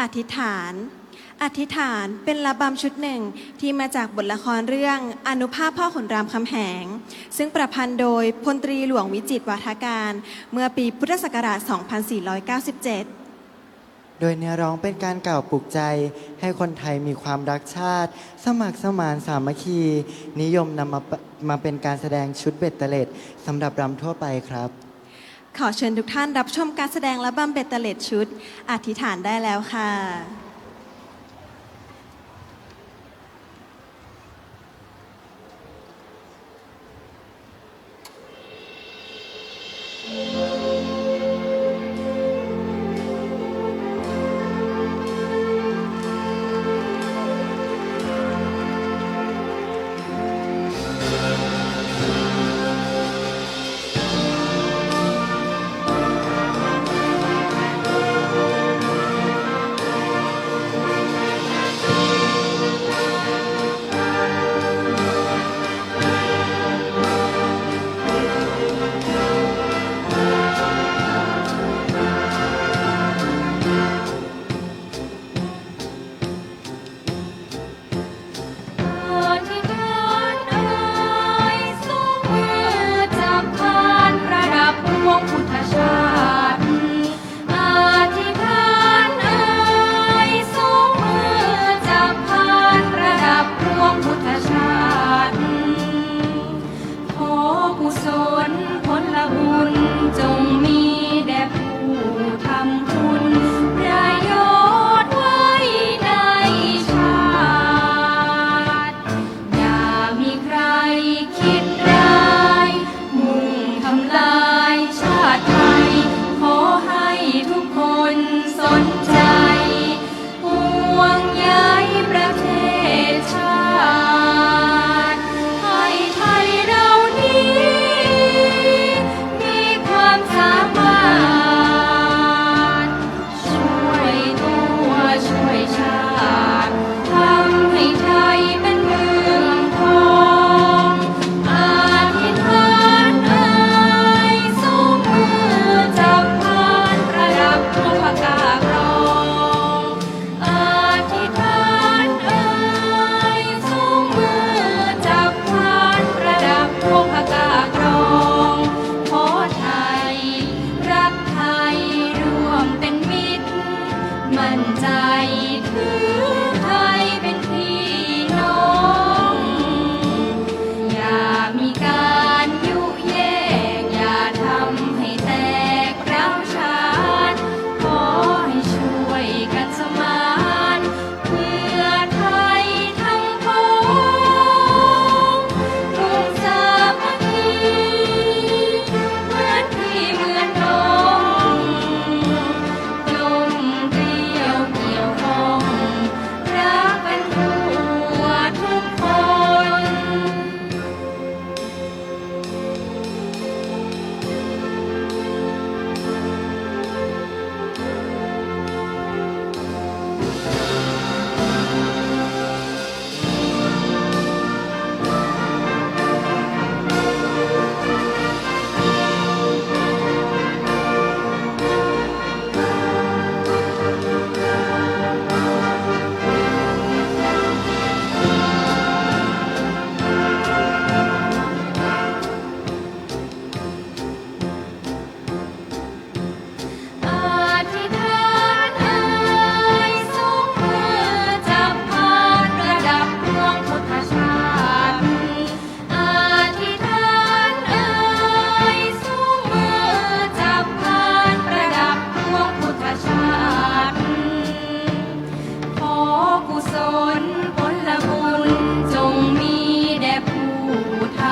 อธิษฐาน อธิษฐานเป็นระบำชุดหนึ่งที่มาจากบทละครเรื่องอนุภาพพ่อขนรามคำแหง ซึ่งประพันธ์โดยพลตรีหลวงวิจิตวาทการ เมื่อปีพุทธศักราช 2497โดยเนื้อร้องเป็นการกล่าวปลุกใจ ให้คนไทยมีความรักชาติ สมัครสมานสามัคคี นิยมนำมามาเป็นการแสดงชุดเบ็ดเตล็ดสำหรับรำทั่วไปครับ ขอเชิญทุกท่านรับชมการแสดงและบัมเบตเตเลตชุด อธิษฐานได้แล้วค่ะ 那一颗。